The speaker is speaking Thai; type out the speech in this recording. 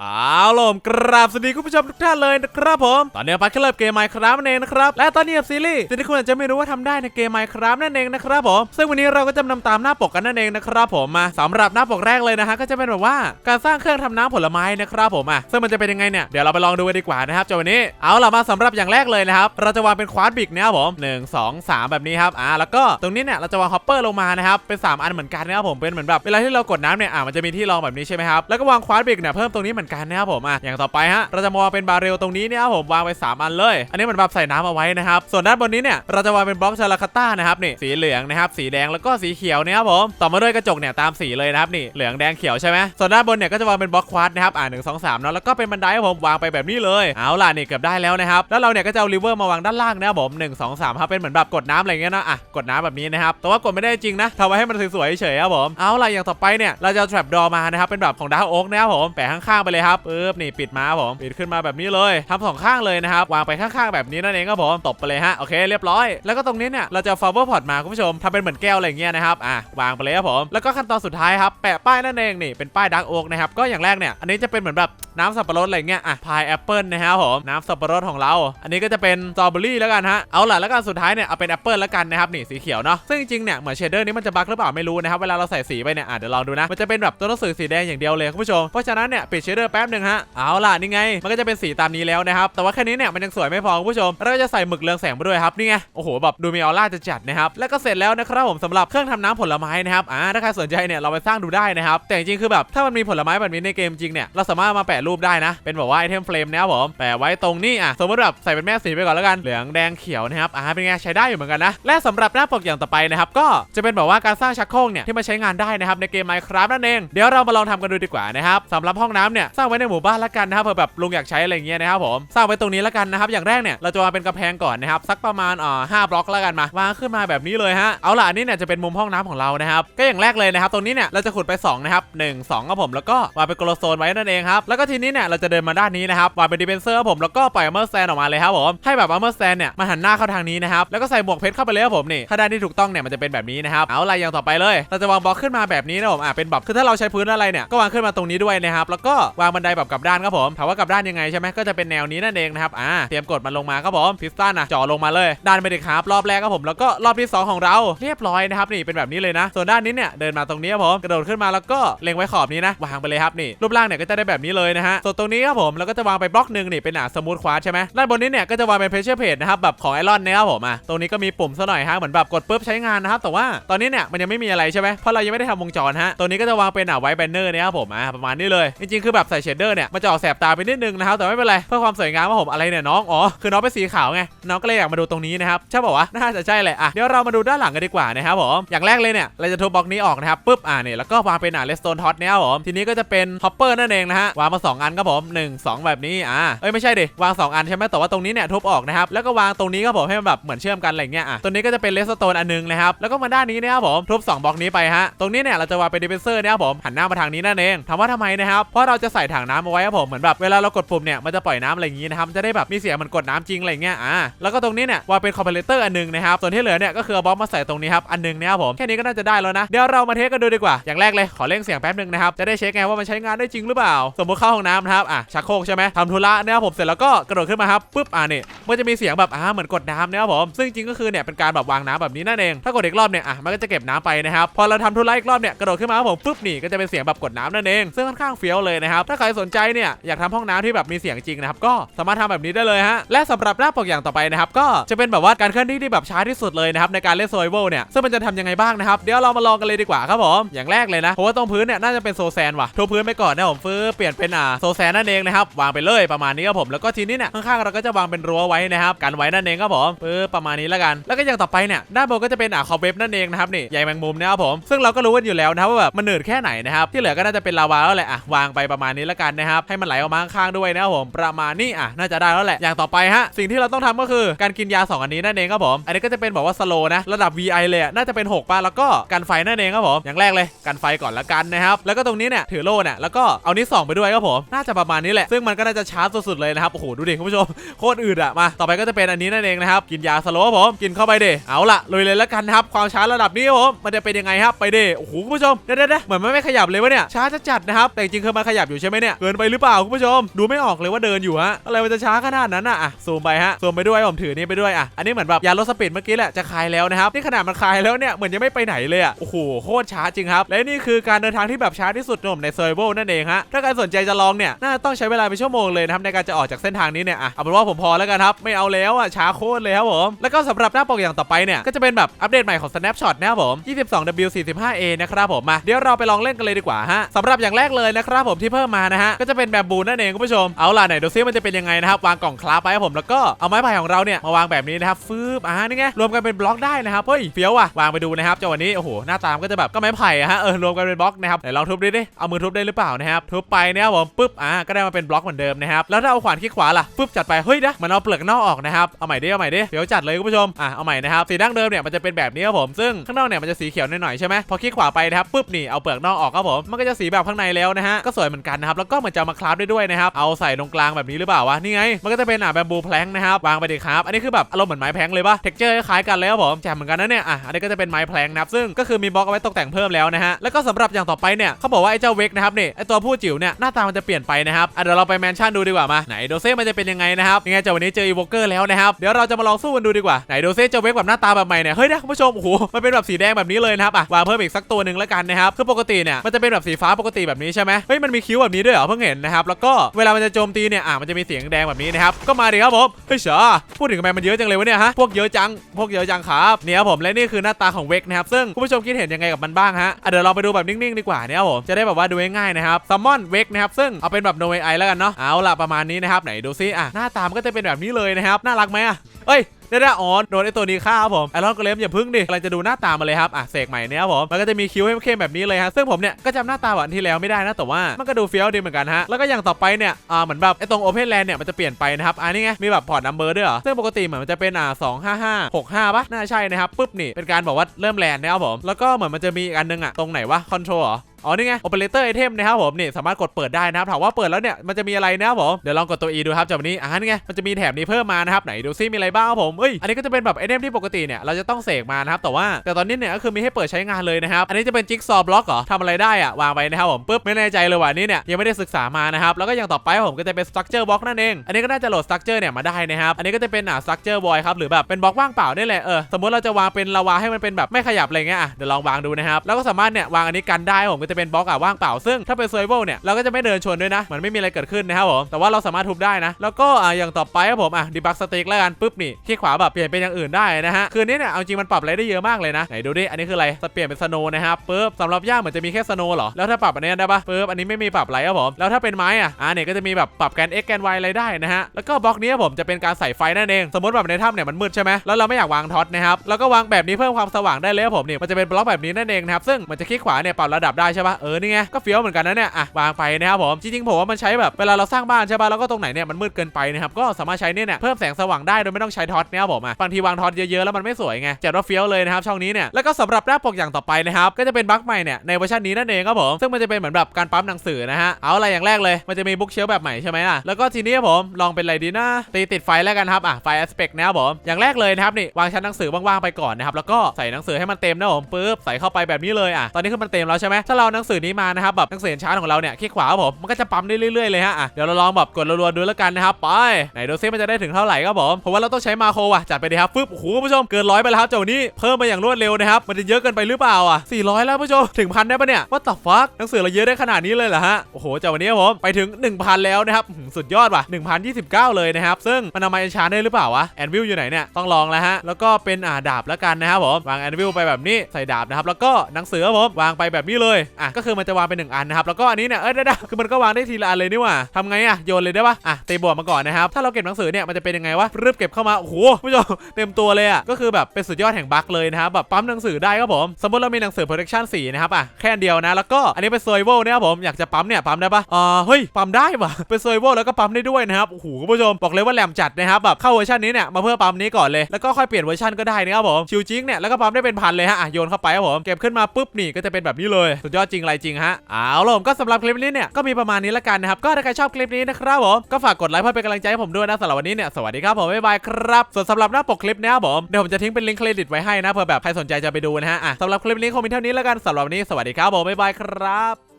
เอาล่ะกราบสวัสดีคุณผู้ชมทุกท่านเลยนะครับผม ตอนนี้ไปเริ่มเกม Minecraft นั่นเองนะครับ และตอนนี้กับซีรีส์สิ่งที่คุณอาจจะไม่รู้ว่าทำได้ในเกม Minecraft นั่นเองนะครับผมซึ่งวันนี้เราก็จะนำตามหน้าปกกันนั่นเองนะครับผมมาสำหรับหน้าปกแรกเลยนะฮะก็จะเป็นแบบว่าการสร้างเครื่องทำน้ำผลไม้นะครับผมอะซึ่งมันจะเป็นยังไงเนี่ยเดี๋ยวเราไปลองดูกันดีกว่านะครับจาวันนี้เอาล่ะมาสำหรับอย่างแรกเลยนะครับเราจะวางเป็นควาดบิกนะครับผมหนึ่งสองสามแบบนี้ครับอ่าแล้วก็ตรงนี้เนี่ยเราจะวางฮอปเปอร์ลงมานะครับเป็นสามอันเหมือนกันนะครับผมเป็นเหมือนแบบเวลาที่เรากดน้ำเนี่ยอ่ามันจะมีที่รองแบบนี้ใช่ไหมครับแล้วก็วางควาดบิกเนี่ยเพิ่มตรงนี้เหมือนกันนะครับผมอะอย่างต่อไปฮะเราจะมาวางเป็นบาเรลตรงนี้เนี่ยครับผมวางไปสามอันเลย อันนี้เหมือนแบบใส่น้ำเอาไว้นะครับส่วนด้านบนนี้เนี่ยเราจะวางเป็นบล็อกชาลาคาต้านะครับนี่สีเหลืองนะครับสีแดงแล้วก็สีเขียวนี่ครับผมต่อมาด้วยกระจกเนี่ยตามสีเลยนะครับนี่เหลืองแดงเขียวใช่ไหมส่วนด้านบนเนี่ยก็จะวางเป็นบล็อกควาดนะครับอ่าหนึ่งสองสามเนาะแล้วก็เป็นบันไดครับผมวางไปแบบนี้เลยเอาล่ะนี่เกือบได้แล้วนะครับแล้วเราเนี่ยก็จะเอาริเวอร์มาวางด้านล่างนะครับผมหนึ่งสองสามครับเป็นเหมือนแบบกดน้ำอะไรเงี้ยนะอะกดน้ำแบบนี้นะครับแต่ว่ากดไม่ได้จริงนะทำไว้ให้มันสวยๆเฉยๆครับผมเอาล่ะอย่างต่อไปเนี่ยเราจะเอา trap door มานะครับเป็นแบบของดาร์โอ๊กนะครับผมแปะข้างๆไปเลยครับปึ๊บนี่ปิดมาครับผมปิดขึ้นมาแบบนี้เลยทำสองข้างเลยนะครับวางไปข้างๆแบบนี้นั่นเองครับผมตบไปเลยฮะโอเคเรียบร้อย แล้วก็ตรงนี้เนี่ยเราจะ flower pot มาคุณผู้ชมทำเป็นเหมือนแก้วอะไรเงี้ยนะครับอะวางไปเลยครับผมแล้วก็ขั้นตอนสุดท้ายครับแปะป้ายนั่นเองนี่เป็นป้ายดาร์กโอ๊กนะครับก็อย่างแรกเนี่ยอันนี้จะเป็นเหมือนแบบน้ำสับปะรดอะไรเงี้ยอะพายแอปเปิลนะครับผมน้ำสับปะรดของเรา อันนี้ก็จะเป็นสตรอเบอรี่แล้วกันฮะเอาล่ะแล้วก็สุดท้ายเนี่ยเอาเป็นแอปเปิลแล้วกันนะครับนี่สีเขียวเนาะซึ่งจริงเนี่ยเหมือนเชดเดอร์นี้มันจะบั๊กหรือเปล่าไม่รู้นะครับเวลาเราใส่สีไปเนี่ยอะเดี๋ยวลองดูนะมันจะเป็นแบบตัวหนังสือสีแดงอย่างเดียวเลยคุณผู้ชมเพราะฉะนั้นเนี่ยปิดเชดเดอร์แป๊บหนึ่งฮะเอาล่ะนี่ไง มันก็จะเป็นสีตามนี้แล้วนะครับแต่ว่าแค่นี้เนี่ยมันยังสวยไม่พอคุณผู้ชมเราก็จะใส่หมึกเรืองแสงไปด้วยครับนี่ไงโอ้โหแบบดูมีออร่าจะจัดนะครับแล้วก็เสร็จแล้วนะครับผมสำหรับเครื่องทำน้ำผลไม้นะครับอ่าถ้าใครสนใจเนี่ยเราไปสร้างดูได้นะครับแต่จริงๆคือแบบถ้ามันมีผลไม้แบบนี้ในเกมจริงเนี่ยเราสามารถมาแปะรูปได้นะ เป็นแบบว่าไอเทมเฟรมนะครับผมแปะไว้ตรงนี้อะสมมติแบบใส่เป็นแม่สีไปก่อนแล้วกันเหลืองแดงเขียวนะครับอ่าเป็นไงใช้ได้อยู่เหมือนกันนะและสำหรับหน้าปกอย่างต่อไปนะครับก็จะเป็นแบบว่าการสร้างชักโครกเนี่ยที่มาใช้งานได้นะครับในเกม Minecraft นั่นเองเดี๋ยวเรามาลองทำกันดูดีกว่านะครับสำหรับห้องน้ำเนี่ยสร้างไว้ในหมู่บ้านละกันนะครับเผื่อแบบลุงอยากใช้อะไรเงี้ยนะครับผมสร้างไว้ตรงนี้ละกันนะครับอย่างแรกเนี่ยเราจะวางเป็นกระแพงก่อนนะครับสักประมาณอ่าห้าบล็อกละกันมาวางขึ้นมาแบบนี้เลยฮะเอาล่ะอันนี้เนี่ยจะเป็นมุมห้องน้ำของเรานะครับก็อย่างแรกเลยนะครับตรงนี้เนี่ยเราจะขุดไปสองนะครับหนึ่งสองครับผมแล้วก็วางเป็นโกลโซนไว้นั่นเองครับแล้วก็ทีนี้เนี่ยเราจะเดินมาด้านนี้นะครับวางเป็นดิเฟนเซอร์ครับผมแล้วก็ปล่อยอัมเมอร์แซนออกมาเลยครับผมให้แบบอัมเมอร์แซนเนี่ยมาหันหน้าเข้าทางนี้นะครับแล้วก็ใส่หมวกเพชรเข้าไปเลยครับผมนี่ถ้าด้านที่ถูกต้องเนี่ยมันจะเป็นแบบนี้นะครับเอาล่ะอย่างต่อไปเลย เราจะวางบล็อกขึ้นมาแบบนี้นะผมอะเป็นแบบคือถ้าเราใช้พื้นอะไรเนี่ยก็วางขึ้นมาตรงนี้ด้วยนะครับแล้วก็วางบันไดแบบกลับด้านครับผมถามว่ากลับด้านยังไงใช่ไหมก็จะเป็นแนวนี้นั่นเองนะครับอ่าเตรียมกดมันลงมาครับผมพิสตันอะจ่อลงมาเลยด้านไปเลยครับรอบแรกครับผมแล้วก็รอบที่สองของเราเรียบร้อยนะครับนี่เป็นแบบนี้เลยนะ ส่วนด้านนี้เนี่ยเดินมาตรงนี้ครับผมกระโดดขึ้นมาแล้วก็เล็งไว้ขอบนี้นะวางไปเลยครับนี่รูปร่างเนี่ยก็จะได้แบบนี้เลยนะฮะส่วนตรงนี้ครับผมแล้วก็จะวางไปบล็อกหนึ่งนี่เป็นอะสมูทควาใช่ไหมด้านบนนี้เนี่ยก็จะวางเป็นเพชเชอร์เพจนะครับแบบของไอรอนนะครับผมอะตรงนี้ก็มีปุ่มซะหน่อยฮะเหมือนแบบกดปุ๊บใช้งานนะครับแต่ว่าตอนนี้เนี่ยมันยังไม่มีอะไรใช่ไหมเพราะเรายังไม่ได้ทำวงจรฮะตัวนี้ก็จะวางเป็นอะไว้แบนเนอร์นะครับผมอะประมาณนี้เลยจริงๆคือแบบใส่เชดเดอร์เนี่ยมันจะออกแสบตาไปนิดนึงนะครับแต่ไม่เป็นไรเพื่อความสวยงามว่าผมอะไรเนี่ยน้องอ๋อคือน้องเป็นสีขาวไงน้องก็เลยอยากมาดูตรงนี้นะครับใช่ป่าวะน่าจะใช่แหละอะเดี๋ยวเรามาดูด้านหลังกันดีกว่านะครับผมอย่างแรกเลยเนี่ยเราจะทุบบล็อกนี้ออกนะครับปุ๊บอะเนี่ยแล้วก็วางเป็นอะเลสโตนท็อตเนี่ยครับผมทีนี้ก็จะเป็นฮอปเปอร์นั่นเองนะฮะวางมาสองอันครับผมหนึ่งสองแบบนี้อะเอ้ยไม่ใช่ดิวางสองอันใช่ไหมแต่ว่าตรงนี้เนี่ยทุบออกนะครับแล้วก็วางตรงนี้ครับผมให้มันแบบเหมือนเชื่อมกันอะไรเงี้ยอะตัวนี้ก็จะเป็นเลสโตนอันนึงนะครับแล้วก็มาด้านนี้นะครับผมทุบสองบล็อกนี้ไปฮะตรงนี้เนี่ยเราจะวางเป็นดิเฟนเซอร์นะครับผมหันหน้ามาทางนี้นั่นเองถามว่าทำไมนะครับเพราะเราจะใส่ส่ถังน้ำเอาไว้ครับผมเหมือนแบบเวลาเรากดปุ่มเนี่ยมันจะปล่อยน้ำอะไรอย่างงี้นะครับจะได้แบบมีเสียงมันกดน้ำจริงอะไรเงี้ยอะแล้วก็ตรงนี้เนี่ยวางเป็นคอมเพลเตอร์อันนึงนะครับส่วนที่เหลือเนี่ยก็คือเอาบล็อกมาใส่ตรงนี้ครับอันนึงนะครับผมแค่นี้ก็น่าจะได้แล้วนะเดี๋ยวเรามาเทสกันดูดีกว่าอย่างแรกเลยขอเร่งเสียงแป๊บนึงนะครับจะได้เช็คไงว่ามันใช้งานได้จริงหรือเปล่า สมมติเข้าห้องน้ำนะครับอะชักโครกใช่ไหมทำธุระนะครับผมเสร็จแล้วก็กระโดดขึ้นมาครับปุ๊บอะนี่มันจะมีเสียงแบบอ่าเหมือนกดน้ำนะครับผมซึ่งจริงก็คือเนี่ยเป็นการแบบวางน้ำแบบนี้นั่นเองถ้ากดอีกรอบเนี่ยอะมันก็จะเก็บน้ำไปนะครับพอเราทำธุระอีกรอบเนี่ยกระโดดขึ้นมาครับผมปุ๊บนี่ก็จะเป็นเสียงแบบกดน้ำนั่นเองซึ่งค่อนข้างเฟี้ยวเลยนะครับถ้าใครสนใจเนี่ยอยากทำห้องน้ำที่แบบมีเสียงจริงนะครับก็สามารถทำแบบนี้ได้เลยฮะและสำหรับหน้าปกอย่างต่อไปนะครับก็จะเป็นแบบว่าการเคลื่อนที่ที่แบบช้าที่สุดเลยนะครับในการเล่นโซยเวลเนี่ยซึ่งมันจะทำยังไงบ้างนะครับเดี๋ยวเรามาลองกันเลยดีกว่าครับผมอย่างแรกเลยนะเพราะว่าตรงพื้นเนี่ยน่าจะเป็นโซแซนว่ะทุบพื้นไปก่อนนะผมฟื้อเปลี่ยนเป็นอ่าโซแซนนั่นเองนะครับวางไปเลยประมาณนี้ครับผมแล้วก็ทีนี้เนี่ยข้างๆเราก็จะวางเป็นรั้วไว้นะครับกันไว้นั่นเองครับผมปึ๊บประมาณนี้แล้วกัน แล้วก็อย่างต่อไปเนี่ยด้านบนก็จะเป็นอ่าคอเว็บนั่นเองนะครับนี่ใยแมงมุมนะครับผมซึ่งเราก็รู้กันอยู่แล้วนะครับว่าแบบมันหนืดแค่ไหนนะครับที่เหลือก็น่าจะเป็นลาวาแล้วแหละอะวางไปประมาณนี้แล้วกันนะครับให้มันไหลออกมาข้างๆด้วยนะครับผมประมาณนี้อะน่าจะได้แล้วแหละอย่างต่อไปฮะสิ่งที่เราต้องทำก็คือการกินยาสองอันนี้นั่นเองครับผมอันนี้ก็จะเป็นบอกว่าสโลนะระดับ VI เลยอะน่าจะเป็น 6ป่ะแล้วก็กันไฟนั่นเองครับผมอย่างแรกเลยกันไฟก่อนละกันนะครับแล้วก็ตรงนี้เนี่ยถือโล่เนี่ยแล้วก็เอานี้สองไปด้วยครับผมน่าจะประมาณนี้แหละซึ่งมันก็น่าจะชาร์จสุดๆเลยนะครับโอ้โหดูดิคุณผู้ชมโคตรอืดอะมาต่อไปก็จะเป็นอันนี้นั่นเองนะครับกินยาสโลครับผมกินเข้าไปเดเอาละลุยเลยแล้วกันครับความช้าระดับนี้ครับผมมันจะเป็นยังไงครับไปเดโอ้โหคุณผู้ชมเด้เด้เหมือนมันไม่ขยับเลยวะเนี่ยช้าจะจัดนะครับแต่จริงคือมันขยับอยู่ใช่ไหมเนี่ยเกินไปหรือเปล่าคุณผู้ชม ดูไม่ออกเลยว่าเดินอยู่ฮะอะไรมันจะช้าขนาดนั้นอะอะซูมไปฮะซูมไปด้วยผมถือนี่ไปด้วยอะอันนี้เหมือนแบบยาลดสปีดเมื่อกี้แหละจะคลายแล้วนะครับนี่ขนาดมันคลายแล้วเนี่ยเหมือนยังไม่ไปไหนเลยอะโอ้โหโคตรช้าจริงครับ และนี่คือการเดินทางที่แบบช้าที่สุดของผมในเซอร์โวนั่นเองฮะถ้าใครสนใจจะลองเนี่ยน่าจะต้องใช้เวลาเป็นชั่วโมงเลยนะครับในการจะออกจากเส้นทางนี้เนี่ยอะเอาเป็นว่าผมพอแล้วกันครับไม่เอาแล้วอะช้าโคตรเลยครับผมแล้วก็สำหรับหน้าปกอย่างต่อไปเนี่ยก็จะเป็นแบบอัปเดตใหม่ของ Snapshot นะครับผม 22W45A นะครับผมมาเดี๋ยวเราไปลองเล่นกันเลยดีกว่าฮะสำหรับอย่างแรกเลยนะครับผมที่เพิ่มมานะฮะก็จะเป็นแบบบูนนั่นเองคุณผู้ชมเอาล่ะไหนดูซิมันจะเป็นยังไงนะครับวางกล่องคลาไปครับผมแล้วก็เอาไม้ไผ่ของเราเนี่ยมาวางแบบนี้นะครับฟืบอ่านี่ไงรวมกันเป็นบล็อกได้นะครับเฮ้ยเฟี้ยวอะวางไปดูนะครับจังหวะนี้โอ้โหหน้าตามก็จะแบบก็ไม้ไผ่อะฮะเออรวมกันเป็นบล็อกนะครับไหนลองทุบดิดิเอามือทุบได้หรือเปล่านะครับทุบไปเนะครับผมปุ๊บอ่าก็ได้มาเป็นบล็อกเหมือนเดิมนะครับแล้วถ้าเอาขวานขี้ขวาล่ะปุ๊บจัดไปเฮ้ยนะมันเอาเปลือกนอกออกนะครับเอาใหม่ดิเอาใหม่ดิเฟี้ยวจัดเลยคุณผู้ชมอะเอาใหม่นะครับสีดั้งเดิมเนี่ยมันจะเป็นแบบนี้ครับผมซึ่งข้างนอกเนี่ยมันจะสีเขียวหน่อยๆใช่ไหมพอคลิกขวาไปนะครับปุ๊บนี่เอาเปลือกนอกออกครับผมมันก็จะสีแบบข้างในแล้วนะฮะก็สวยเหมือนกันนะครับแล้วก็เหมือนจะมาคราฟได้ด้วยนะครับเอาใส่ตรงกลางแบบนี้หรือเปล่าวะนี่ไงมันก็จะเป็นอะแบมบูแพลงนะครับวางไปดิครับอันนี้คือแบบอารมณ์เหมือนไม้แพลงเลยปะเท็กเจอร์คล้ายกันเลยครับผมแจ่มเหมือนกันนะเนี่ยอะอันนี้ก็จะเป็นไม้แพลงนะครับซึ่งก็คือมีบล็อกเอาไว้ตกแต่งเพิ่มแล้วนะฮะแล้วก็สำหรับอย่างต่อไปเนี่ยเขาบอกว่าไอ้เจ้าเวกนะครับนี่ไอ้ตัวผู้จิ๋วเนี่ยหน้าตามันจะเปลี่ยนไปนะครับอะเดี๋ยวเราไปแมนชั่นดูดีกว่ามาไหนโดเซ่มันจะเป็นยังไงนะครับยังไงจ้าวันนี้เจออีโวเกอร์แล้วนะครับเดี๋ยวเราจะมาลองสู้กันดูดีกว่าไหนโดเซ่เจ้าเวกแบบหน้าตาแบบใหม่เนี่ยเฮ้ยนะคุณผู้ชมโอ้โหมันเป็นแบบสีแดงแบบนี้เลยนะครับอะวางเพิ่มอีกสักตัวหนึ่งแล้วกันนะครับคือปกติเนี่ยมันจะเป็นแบบสีฟ้าปกติแบบนี้ใช่ไหมเฮ้ยมันมีคิ้วแบบนี้ด้วยเหรอเพิ่งเห็นนะครับแล้วก็เวลามันจะโจมตีเนี่ยอะมันจะมีเสียงแดงแบบนี้นะครับก็มาดิครับผมเฮ้ยเฉอพูดถึงทำไมมันเยอะจังเลยวะเนี่ยฮะพวกเยอะจังพวกเยอะจังครับเนี่ยครับผมและนี่คือหน้าตาของเวกนะครับซึ่งคุณผู้ชมคิดเห็นยังไงกับมันบ้างฮะะเดี๋ยวเราไปดูแบบนิ่งๆดีกว่าเนี่ยครับผมจะได้แบบว่าดูง่ายๆนะครับซัมมอนเวกนะครับซึ่งเอาเป็นแบบ no way แล้วกันเนาะเอาล่ะประมาณนี้นะครับไหนดูซิอะหน้าตามันก็จะเป็นแบบนี้เลยนะครับน่ารักไหมอะเอ้ย ได้ได้อ๋อโดนไอตัวนี้ฆ่าครับผมไอรอนกเลมอย่าพึ่งดิกำลังจะดูหน้าตามาเลยครับอะเสกใหม่เนี่ยครับผมมันก็จะมีคิ้วเข้มๆแบบนี้เลยฮะซึ่งผมเนี่ยก็จำหน้าตาแบบอันที่แล้วไม่ได้นะแต่ว่ามันก็ดูเฟี้ยวดีเหมือนกันฮะแล้วก็อย่างต่อไปเนี่ยอ่าเหมือนแบบไอตรงโอเพนแลนด์เนี่ยมันจะเปลี่ยนไปนะครับอ่านี่ไงมีแบบพอร์ตนัมเบอร์ด้วยเหรอซึ่งปกติเหมือนมันจะเป็นอ่าสองห้าห้าหกห้าปะน่าใช่นะครับปุ๊บนี่เป็นการบอกว่าเริ่มแลนด์นะครับผมแล้วก็เหมือนมันจะมีอีกอันนึงอะตรงไหนวะคอนโทรลเหรอ อ๋อนี่ไง operator item นะครับผมนี่สามารถกดเปิดได้นะครับถามว่าเปิดแล้วเนี่ยมันจะมีอะไรนะครับผมเดี๋ยวลองกดตัว E ดูครับจากนี้อ่านี่ไงมันจะมีแถบนี้เพิ่มมานะครับไหนดูซิมีอะไรบ้างครับผมเอ้ยอันนี้ก็จะเป็นแบบไอเทมที่ปกติเนี่ยเราจะต้องเสกมานะครับแต่ว่าแต่ตอนนี้เนี่ยก็คือมีให้เปิดใช้งานเลยนะครับอันนี้จะเป็นจิ๊กซอว์บล็อกเหรอทำอะไรได้อะวางไปนะครับผมปุ๊บไม่แน่ใจเลยว่านี้เนี่ยยังไม่ได้ศึกษามานะครับแล้วก็อย่างต่อไปผมก็จะเป็น structure block นั่นเองอันนี้ก็น่าจะโหลด structure เนี่ยมาได้นะครับอันนี้ก็จะเป็นอ่า structure void ครับหรือแบบเป็นบล็อกว่างเปล่านี่แหละเออสมมติเราจะวางเป็นลาวาให้มันเป็นแบบไม่ขยับอะไรเงี้ยอะเดี๋ยวลองวางดูนะครับแล้วก็สามารถเนี่ยวางอันนี้กันได้ผมก็จะเป็นบล็อกอะว่างเปล่าซึ่งถ้าเป็น survival เนี่ยเราก็จะไม่เดินชนด้วยนะมือนไม่มีอะไรเกิดขึ้นนะครับผมแต่ว่าเราสามารถทุบได้นะ แล้วก็อ่าอย่างต่อไปครับผมอะ debug stick แล้วกันปุ๊บนี่ที่ขวาแบบเปลี่ยนเป็นอย่างอื่นได้นะฮะคืนนี้เนี่ยเอาจริงมันปรับอะไรได้เยอะมากเลยนะไหนดูดิอันนี้คืออะไรจะเปลี่ยนเป็น snow นะครับปุ๊บสำหรับย่าเหมือนจะมีแค่ snow เหรอแล้วถ้าปรับอันนี้ได้ปะปุ๊บอันนี้ไม่มีปรับไรครับผมแล้วถ้าเป็นไม้อะอ่าเนี่ยก็จะมีแบบปรับแกน x แกน y อะไรได้นะฮะแล้วก็บล็อกนี้ครับผมจะเป็นการใส่ไฟนั่นเองสมมติแบบในถ้ำเนี่ยมันมืดใช่ไหมแล้วเราไม่อยากวางท็อตนะครับแล้วก็วางแบบนี้เพิ่มความสว่างได้เลยครับผมนี่มันจะเป็นบล็อกแบบนี้นั่นเองนะครับซึ่งมันจะคลิกขวาเนี่ยปรับระดับได้ใช่่ปะเออนี่ไงก็เฟี้ยวเหมือนกันนะเนี่ยอะวางไปนะครับผมจริงๆผมว่ามันใช้แบบเวลาเราสร้างบ้านใช่ปะแล้วก็ตรงไหนเนี่ยมันมืดเกินไปนะครับก็สามารถใช้เนี่ยเนี่ยเพิ่มแสงสว่างได้โดยไม่ต้องใช้ท็อตนะครับผมอะบางทีวางท็อตเยอะๆแล้วมันไม่สวยไงจัดว่าเฟี้ยวเลยนะครับช่องนี้เนี่ยแล้วก็สำหรับหน้าปกอย่างต่อไปนะครับก็จะเป็นบั๊กใหม่เนี่ยในเวอร์ชันนี้นั่นเองครับผมซึ่งมันจะเป็นเหมือนแบบการปั๊มหนังสือนะฮะเอาอะไรอย่างแรกเลยมันจะมีบุ๊กเชลแบบใหม่ใช่ไหมอะแล้วก็ทีนี้ผมลองเป็นอะไรดีนะตีติดไฟแล้วกันครับอะไฟ aspect นะครับผมอย่างแรกเลยนะครับนี่วางชั้นหนังสือว่างๆไปก่อนนะครับแล้วก็ใส่หนังสือให้มันเต็มนะผมปึ๊บใส่เข้าไปแบบนี้เลยอะตอนนี้คือมันเต็มแล้วใช่ไหมถ้าเราหนังสือนี้มานะครับแบบหนังสือชาร์ตของเราเนี่ยคลิกขวาครับผมมันก็จะปั๊มได้เรื่อยๆเลยฮะเดี๋ยวเราลองแบบกดรัวๆดูแล้วกันนะครับไปไหนดูซิมันจะได้ถึงเท่าไหร่ครับผมผมว่าเราต้องใช้มาโครว่ะจัดไปดีครับปึ๊บโอ้โหคุณผู้ชมเกินร้อยไปแล้วครับเจ้านี้เพิ่มมาอย่างรวดเร็วนะครับมันจะเยอะเกินไปหรือเปล่าอะ400 แล้วผู้ชมถึงพันได้ปะเนี่ยว่าต่อฟักหนังสือเราเยอะได้ขนาดนี้เลยเหรอฮะโอ้โหเจ้าวันนี้ครับผมไปถึง 1,000 แล้วนะครับสุดยอดว่ะ1,029 เลยนะครับซึ่งมันเอามาเอนชานได้หรือเปล่าวะแอนวิลอยู่ไหนเนี่ยต้องลองแล้วฮะแล้วก็เป็นอ่าดาบแล้วกันนะครับผมวางแอนวิลไปแบบนี้ใส่ดาบนะครับแล้วก็หนังสือครับผมวางไปแบบนี้เลยอะก็คือมันจะวางเป็นหนึ่งอันนะครับแล้วก็อันนี้เนี่ยเอ้ยได้ได้คือมันก็วางได้ทีละอันเลยนี่หว่าทำไงอะโยนเลยได้ปะอะเตีบวกมาก่อนนะครับถ้าเราเก็บหนังสือเนี่ยมันจะเป็นยังไงวะรึบเก็บเข้ามาโอ้โหผู้ชมเต็มตัวเลยอะก็คือแบบเป็นสุดยอดแห่งบั๊กเลยนะครับแบบปั๊มหนังสือได้ครับผมสมมติเรามีหนังสือ protection 4นะครับอะแค่อันเดียวนะแล้วก็อันนี้เป็น survival นะครับผมอยากจะปั๊มเนี่ยปั๊มได้ปะอ่าเฮ้ยปั๊มได้ว่ะเป็น survival แล้วก็ปั๊มได้ด้วยนะครับโอ้โหคุณผู้ชมบอกเลยว่าแหลมจัดนะครับแบบเข้าเวอร์ชันนี้เนี่ยมาเพื่อปั๊มนี้ก่อนเลยแล้วก็ค่อยเปลี่ยนเวอร์ชันก็ได้นะครับผมชิวจิงเนี่ยแล้วก็ปั๊มได้เป็นพันเลยฮะโยนเข้าไปครับผมเก็บขึ้นมาปุ๊บนี่ก็จะเป็นแบบนี้เลยสุดยอดจริงอะไรจริงฮะเอาล่ะผมก็สำหรับคลิปนี้เนี่ยก็มีประมาณนี้ละกันนะครับก็ถ้าใครชอบคลิปนี้นะครับผมก็ฝากกดไลค์เพื่อเป็นกำลังใจให้ผมด้วยนะสำหรับวันนี้เนี่ยสวัสดีครับผมบ๊ายบายครับส่วนสำหรับหน้าปกคลิปนะครับผมเดี๋ยวผมจะทิ้งเป็นลิงก์เครดิตไว้ให้นะเผื่อแบบใครสนใจจะไปดูนะฮะอะสำหรับคลิปนี้คงมีเท่านี้ละกันสำหรับวันนี้สวัสดีครับผมบ๊ายบายครับ